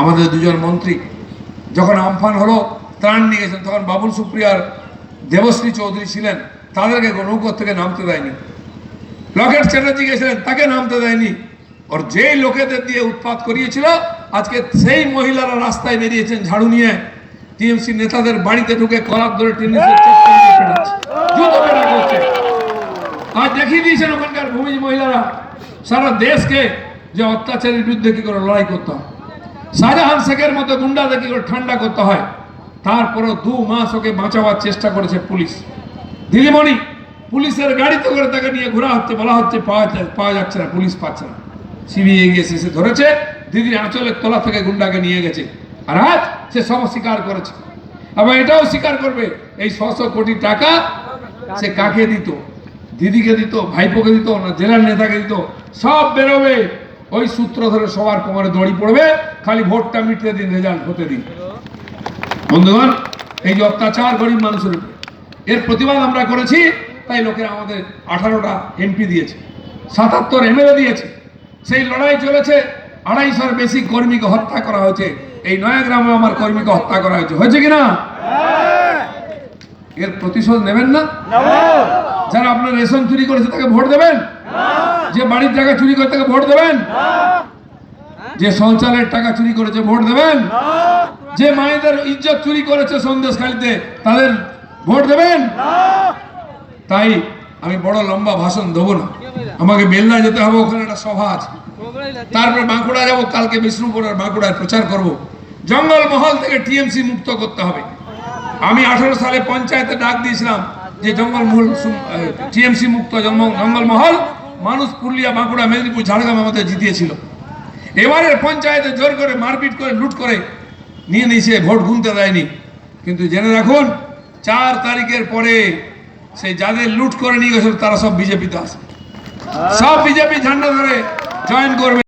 আমাদের দুজন মন্ত্রী যখন আমফান হলো, ত্রাণ নিয়ে গেছেন তখন বাবুল সুপ্রিয়ার দেবশ্রী চৌধুরী ছিলেন, তাদেরকে নৌকর থেকে নামতে দেয়নি। লকেট চ্যাটার্জি গেছিলেন তাকে নামতে দেয়নি। ওর যেই লোকেদের দিয়ে উৎপাত করিয়েছিল, আজকে সেই মহিলারা রাস্তায় বেরিয়েছেন ঝাড়ু নিয়ে। টিএমসি নেতাদের বাড়িতে ঢুকে কলার ধরে করছে। আজ দেখিয়ে দিয়েছেন ওখানকার ভূমিজ মহিলারা, সারা দেশকে যে অত্যাচারের বিরুদ্ধে কি করে লড়াই করতে হয়। শাহজাহান শেখের মতো গুন্ডাদের কি করে ঠান্ডা করতে হয়। তারপরও দু মাস ওকে বাঁচাবার চেষ্টা করেছে পুলিশ। দিদিমণি, পুলিশের গাড়িতে করে তাকে নিয়ে ঘোরা হচ্ছে, বলা হচ্ছে, পাওয়া পাওয়া যাচ্ছে না, পুলিশ পাচ্ছে না। সিবিআই এগিয়ে এসে ধরেছে, দিদির আঁচলের তলা থেকে গুন্ডাকে নিয়ে গেছে। আর আজ সে সব স্বীকার করেছে। আবার এটাও স্বীকার করবে, এই ছশো কোটি টাকা সে কাকে দিত? দিদিকে দিত, ভাইপোকে দিত না, জেলার নেতাকে দিত, সব বেরোবে। ওই সূত্র ধরে সবার কোমরে দড়ি পড়বে খালি ভোটটা মিটতে দিন রেজাল্ট হতে দিন। বন্ধুগণ এই যে অত্যাচার গরিব মানুষের এর প্রতিবাদ আমরা করেছি তাই লোকেরা আমাদের আঠারোটা এমপি দিয়েছে সাতাত্তর এমএলএ দিয়েছে। সেই লড়াই চলেছে আড়াইশোর বেশি কর্মীকে হত্যা করা হয়েছে। এই নয়া নয়াগ্রামে আমার কর্মীকে হত্যা করা হয়েছে। হয়েছে কিনা? এর প্রতিশোধ নেবেন না? যারা আপনার রেশন চুরি করেছে তাকে ভোট দেবেন? যে বাড়ির টাকা চুরি করে তাকে ভোট দেবেন? যে শৌচালয়ের টাকা চুরি করেছে ভোট দেবেন? যে মায়েদের ইজ্জত চুরি করেছে সন্দেশ সন্দেশখালিতে তাদের ভোট দেবেন? তাই আমি বড় লম্বা ভাষণ দেবো না। আমাকে বেলনা যেতে হবে ওখানে একটা সভা আছে। তারপর বাঁকুড়া যাব কালকে বিষ্ণুপুর আর বাঁকুড়ায় প্রচার করব। জঙ্গল মহল থেকে টিএমসি মুক্ত করতে হবে। আমি আঠারো সালে পঞ্চায়েতে ডাক দিয়েছিলাম যে জঙ্গল মহল টিএমসি মুক্ত জঙ্গল মহল মানুষ পুরুলিয়া বাঁকুড়া, মেদিনীপুর, ঝাড়গ্রাম আমাদের জিতিয়েছিল। এবারের পঞ্চায়েতে জোর করে মারপিট করে, লুট করে নিয়ে নিয়েছে ভোট গুনতে দেয়নি। কিন্তু জেনে রাখুন, চার তারিখের পরে সেই যাদের লুট করে নিয়ে গেছিল, তারা সব বিজেপিতে আসে সব বিজেপি ঝান্ডা ধরে জয়েন করবে।